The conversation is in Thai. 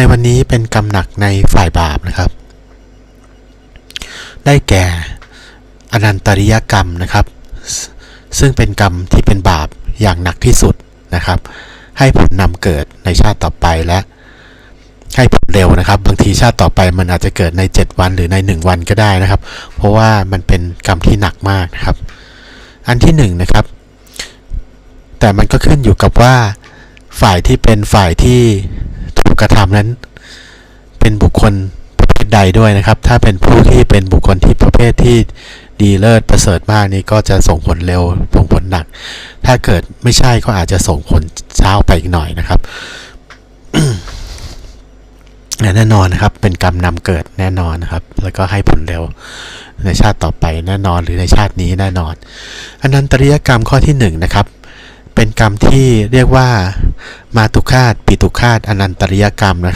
ในวันนี้เป็นกรรมหนักในฝ่ายบาปนะครับ ได้แก่อนันตริยกรรมนะครับ ซึ่งเป็นกรรมที่เป็นบาปอย่างหนักที่สุดนะครับ ให้ผลนำเกิดในชาติต่อไปและให้ผลเร็วนะครับ บางทีชาติต่อไปมันอาจจะเกิดใน 7 วันหรือใน 1 วันก็ได้นะครับ เพราะว่ามันเป็นกรรมที่หนักมากนะครับ อันที่หนึ่งนะครับ แต่มันก็ขึ้นอยู่กับว่าฝ่ายที่เป็นฝ่ายที่ กระทำนั้น เป็นบุคคลประเภทใดด้วยนะครับ ถ้าเป็นผู้ที่เป็นบุคคลที่ประเภทที่ดีเลิศประเสริฐมากนี่ก็จะส่งผลเร็วส่งผลหนัก ถ้าเกิดไม่ใช่ก็อาจจะส่งผลเช้าไปอีกหน่อยนะครับแน่นอนนะครับ เป็นกรรมนำเกิดแน่นอนนะครับ แล้วก็ให้ผลเร็วในชาติต่อไปแน่นอนหรือในชาตินี้แน่นอน อนันตริยกรรมข้อที่หนึ่งนะครับ เป็นกรรมที่เรียกว่า มาตุคาตปิตุคาตอนันตริยกรรมนะ